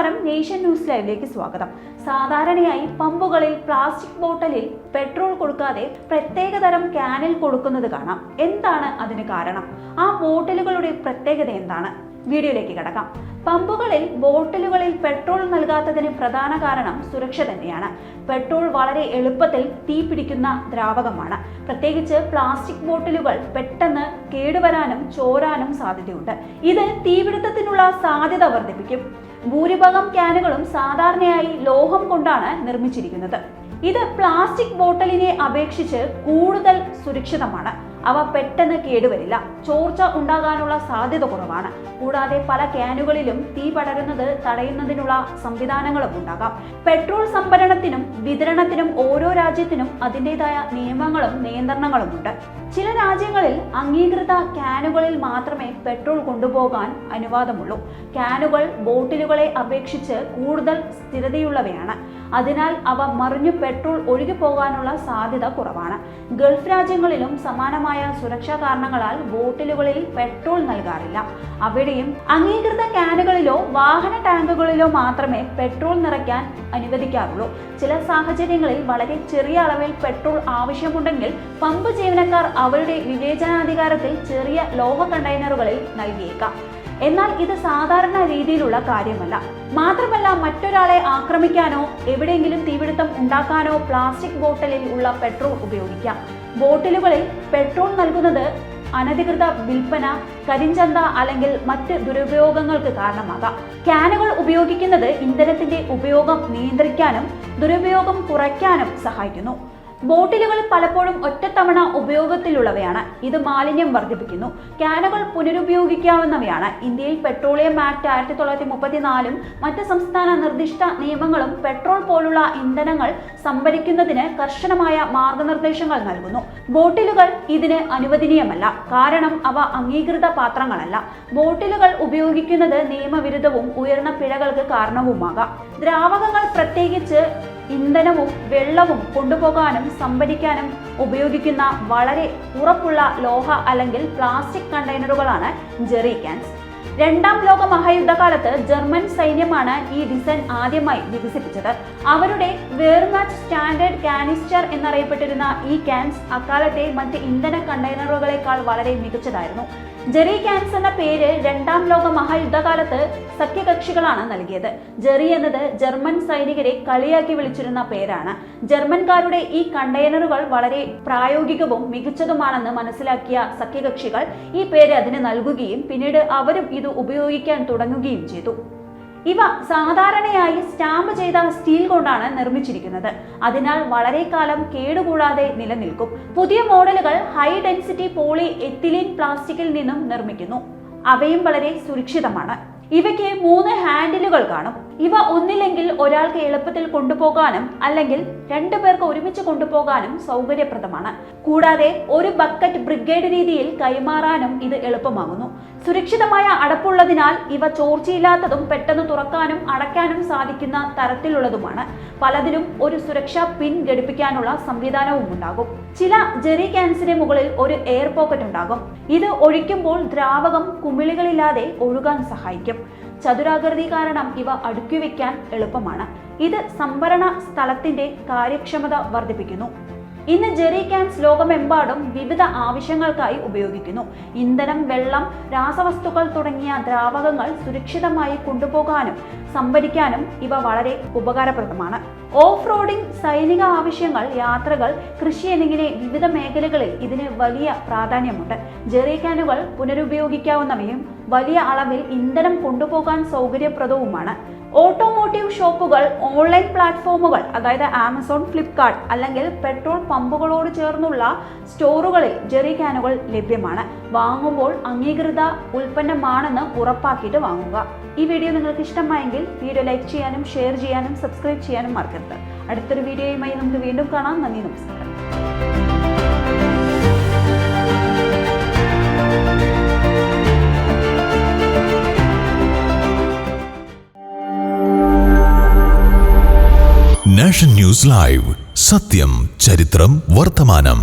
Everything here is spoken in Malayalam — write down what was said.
ന്യൂസ് ലൈവിലേക്ക് സ്വാഗതം. സാധാരണയായി പമ്പുകളിൽ പ്ലാസ്റ്റിക് ബോട്ടലിൽ പെട്രോൾ കൊടുക്കാതെ പ്രത്യേക തരം ക്യാനിൽ കൊടുക്കുന്നത് കാണാം. എന്താണ് അതിന് കാരണം? ആ ബോട്ടലുകളുടെ പ്രത്യേകത എന്താണ്? വീഡിയോയിലേക്ക് കിടക്കാം. പമ്പുകളിൽ ബോട്ടിലുകളിൽ പെട്രോൾ നൽകാത്തതിന് പ്രധാന കാരണം സുരക്ഷ തന്നെയാണ്. പെട്രോൾ വളരെ എളുപ്പത്തിൽ തീ പിടിക്കുന്ന ദ്രാവകമാണ്. പ്രത്യേകിച്ച് പ്ലാസ്റ്റിക് ബോട്ടിലുകൾ പെട്ടെന്ന് കേടുവരാനും ചോരാനും സാധ്യതയുണ്ട്. ഇത് തീപിടുത്തത്തിനുള്ള സാധ്യത വർദ്ധിപ്പിക്കും. ഭൂരിഭാഗം ക്യാനുകളും സാധാരണയായി ലോഹം കൊണ്ടാണ് നിർമ്മിച്ചിരിക്കുന്നത്. ഇത് പ്ലാസ്റ്റിക് ബോട്ടലിനെ അപേക്ഷിച്ച് കൂടുതൽ സുരക്ഷിതമാണ്. അവ പെട്ടെന്ന് കേടുവരില്ല. ചോർച്ച ഉണ്ടാകാനുള്ള സാധ്യത കുറവാണ്. കൂടാതെ പല ക്യാനുകളിലും തീ പടരുന്നത് തടയുന്നതിനുള്ള സംവിധാനങ്ങളും ഉണ്ടാകാം. പെട്രോൾ സംഭരണത്തിനും വിതരണത്തിനും ഓരോ രാജ്യത്തിനും അതിന്റെതായ നിയമങ്ങളും നിയന്ത്രണങ്ങളും ഉണ്ട്. ചില രാജ്യങ്ങളിൽ അംഗീകൃത ക്യാനുകളിൽ മാത്രമേ പെട്രോൾ കൊണ്ടുപോകാൻ അനുവാദമുള്ളൂ. ക്യാനുകൾ ബോട്ടിലുകളെ അപേക്ഷിച്ച് കൂടുതൽ സ്ഥിരതയുള്ളവയാണ്. അതിനാൽ അവ മറിഞ്ഞു പെട്രോൾ ഒഴുകിപ്പോകാനുള്ള സാധ്യത കുറവാണ്. ഗൾഫ് രാജ്യങ്ങളിലും സമാനമായ സുരക്ഷാ കാരണങ്ങളാൽ ബോട്ടിലുകളിൽ പെട്രോൾ നൽകാറില്ല. അവിടെയും അംഗീകൃത ക്യാനുകളിലോ വാഹന ടാങ്കുകളിലോ മാത്രമേ പെട്രോൾ നിറയ്ക്കാൻ അനുവദിക്കാറുള്ളൂ. ചില സാഹചര്യങ്ങളിൽ വളരെ ചെറിയ അളവിൽ പെട്രോൾ ആവശ്യമുണ്ടെങ്കിൽ പമ്പ് ജീവനക്കാർ അവരുടെ വിവേചനാധികാരത്തിൽ ചെറിയ ലോഹ കണ്ടെയ്നറുകളിൽ നൽകിയേക്കാം. എന്നാൽ ഇത് സാധാരണ രീതിയിലുള്ള കാര്യമല്ല. മാത്രമല്ല മറ്റൊരാളെ ആക്രമിക്കാനോ എവിടെയെങ്കിലും തീപിടുത്തം ഉണ്ടാക്കാനോ പ്ലാസ്റ്റിക് ബോട്ടിലിൽ ഉള്ള പെട്രോൾ ഉപയോഗിക്കാം. ബോട്ടിലുകളിൽ പെട്രോൾ നൽകുന്നത് അനധികൃത വിൽപ്പന കരിഞ്ചന്ത അല്ലെങ്കിൽ മറ്റ് ദുരുപയോഗങ്ങൾക്ക് കാരണമാകാം. ക്യാനുകൾ ഉപയോഗിക്കുന്നത് ഇന്ധനത്തിന്റെ ഉപയോഗം നിയന്ത്രിക്കാനും ദുരുപയോഗം കുറയ്ക്കാനും സഹായിക്കുന്നു. ബോട്ടിലുകൾ പലപ്പോഴും ഒറ്റത്തവണ ഉപയോഗത്തിലുള്ളവയാണ്. ഇത് മാലിന്യം വർദ്ധിപ്പിക്കുന്നു. ക്യാനുകൾ പുനരുപയോഗിക്കാവുന്നവയാണ്. ഇന്ത്യയിൽ പെട്രോളിയം ആക്ട് ആയിരത്തി തൊള്ളായിരത്തി മുപ്പത്തിനാലും മറ്റ് സംസ്ഥാന നിർദ്ദിഷ്ട നിയമങ്ങളും പെട്രോൾ പോലുള്ള ഇന്ധനങ്ങൾ സംഭരിക്കുന്നതിന് കർശനമായ മാർഗനിർദ്ദേശങ്ങൾ നൽകുന്നു. ബോട്ടിലുകൾ ഇതിന് അനുവദനീയമല്ല. കാരണം അവ അംഗീകൃത പാത്രങ്ങളല്ല. ബോട്ടിലുകൾ ഉപയോഗിക്കുന്നത് നിയമവിരുദ്ധവും ഉയർന്ന പിഴകൾക്ക് കാരണവുമാകാം. ദ്രാവകങ്ങൾ പ്രത്യേകിച്ച് ഇന്ധനവും വെള്ളവും കൊണ്ടുപോകാനും സംഭരിക്കാനും ഉപയോഗിക്കുന്ന വളരെ ഉറപ്പുള്ള ലോഹ അല്ലെങ്കിൽ പ്ലാസ്റ്റിക് കണ്ടെയ്നറുകളാണ് ജെറി ക്യാൻസ് രണ്ടാം ലോക മഹായുദ്ധകാലത്ത് ജർമ്മൻ സൈന്യമാണ് ഈ ഡിസൈൻ ആദ്യമായി വികസിപ്പിച്ചത്. അവരുടെ വേർമാച്ച് സ്റ്റാൻഡേർഡ് കാനിസ്റ്റർ എന്നറിയപ്പെട്ടിരുന്ന ഈ ക്യാൻസ് അക്കാലത്തെ മറ്റ് ഇന്ധന കണ്ടെയ്നറുകളെക്കാൾ വളരെ മികച്ചതായിരുന്നു. ജെറി ക്യാൻസ് എന്ന പേര് രണ്ടാം ലോക മഹായുദ്ധകാലത്ത് സഖ്യകക്ഷികളാണ് നൽകിയത്. ജെറി എന്നത് ജർമ്മൻ സൈനികരെ കളിയാക്കി വിളിച്ചിരുന്ന പേരാണ്. ജർമ്മൻകാരുടെ ഈ കണ്ടെയ്നറുകൾ വളരെ പ്രായോഗികവും മികച്ചതുമാണെന്ന് മനസ്സിലാക്കിയ സഖ്യകക്ഷികൾ ഈ പേര് അതിന് നൽകുകയും പിന്നീട് അവരും ഇത് ഉപയോഗിക്കാൻ തുടങ്ങുകയും ചെയ്തു. ഇവ സാധാരണയായി സ്റ്റാമ്പ് ചെയ്ത സ്റ്റീൽ കൊണ്ടാണ് നിർമ്മിച്ചിരിക്കുന്നത്. അതിനാൽ വളരെ കാലം കേടുകൂടാതെ നിലനിൽക്കും. പുതിയ മോഡലുകൾ ഹൈ ഡെൻസിറ്റി പോളി എത്തിലീൻ പ്ലാസ്റ്റിക്കിൽ നിന്നും നിർമ്മിക്കുന്നു. അവയും വളരെ സുരക്ഷിതമാണ്. ഇവയ്ക്ക് മൂന്ന് ഹാൻഡിലുകൾ കാണും. ഇവ ഒന്നില്ലെങ്കിൽ ഒരാൾക്ക് എളുപ്പത്തിൽ കൊണ്ടുപോകാനും അല്ലെങ്കിൽ രണ്ടു പേർക്ക് ഒരുമിച്ച് കൊണ്ടുപോകാനും സൗകര്യപ്രദമാണ്. കൂടാതെ ഒരു ബക്കറ്റ് ബ്രിഗേഡ് രീതിയിൽ കൈമാറാനും ഇത് എളുപ്പമാകുന്നു. സുരക്ഷിതമായ അടപ്പുള്ളതിനാൽ ഇവ ചോർച്ചയില്ലാത്തതും പെട്ടെന്ന് തുറക്കാനും അടയ്ക്കാനും സാധിക്കുന്ന തരത്തിലുള്ളതുമാണ്. പലതിലും ഒരു സുരക്ഷാ പിൻ ഘടിപ്പിക്കാനുള്ള സംവിധാനവും ഉണ്ടാകും ചില ജെറി ക്യാൻസിന് മുകളിൽ ഒരു എയർ പോക്കറ്റ് ഉണ്ടാകും. ഇത് ഒഴിക്കുമ്പോൾ ദ്രാവകം കുമിളികളില്ലാതെ ഒഴുകാൻ സഹായിക്കും. ചതുരാകൃതി കാരണം ഇവ അടുക്കിവെക്കാൻ എളുപ്പമാണ്. ഇത് സംഭരണ സ്ഥലത്തിന്റെ കാര്യക്ഷമത വർദ്ധിപ്പിക്കുന്നു. ഇന്ന് ജെറി ക്യാൻസ് ലോകമെമ്പാടും വിവിധ ആവശ്യങ്ങൾക്കായി ഉപയോഗിക്കുന്നു. ഇന്ധനം വെള്ളം രാസവസ്തുക്കൾ തുടങ്ങിയ ദ്രാവകങ്ങൾ സുരക്ഷിതമായി കൊണ്ടുപോകാനും സംഭരിക്കാനും ഇവ വളരെ ഉപകാരപ്രദമാണ്. ഓഫ് റോഡിംഗ് സൈനിക ആവശ്യങ്ങൾ യാത്രകൾ കൃഷി എന്നിങ്ങനെ വിവിധ മേഖലകളിൽ ഇതിന് വലിയ പ്രാധാന്യമുണ്ട്. ജെറി ക്യാനുകൾ പുനരുപയോഗിക്കാവുന്നവയും വലിയ അളവിൽ ഇന്ധനം കൊണ്ടുപോകാൻ സൗകര്യപ്രദവുമാണ്. ഓട്ടോമോട്ടീവ് ഷോപ്പുകൾ ഓൺലൈൻ പ്ലാറ്റ്ഫോമുകൾ അതായത് ആമസോൺ ഫ്ലിപ്കാർട്ട് അല്ലെങ്കിൽ പെട്രോൾ പമ്പുകളോട് ചേർന്നുള്ള സ്റ്റോറുകളിൽ ജെറി ക്യാനുകൾ ലഭ്യമാണ്. വാങ്ങുമ്പോൾ അംഗീകൃത ഉൽപ്പന്നമാണെന്ന് ഉറപ്പാക്കിയിട്ട് വാങ്ങുക. ഈ വീഡിയോ നിങ്ങൾക്ക് ഇഷ്ടമായെങ്കിൽ വീഡിയോ ലൈക്ക് ചെയ്യാനും ഷെയർ ചെയ്യാനും സബ്സ്ക്രൈബ് ചെയ്യാനും മറക്കരുത്. അടുത്തൊരു വീഡിയോയുമായി നമുക്ക് വീണ്ടും കാണാം. നന്ദി നമസ്കാരം. Nation news live. സത്യം ചരിത്രം വർത്തമാനം.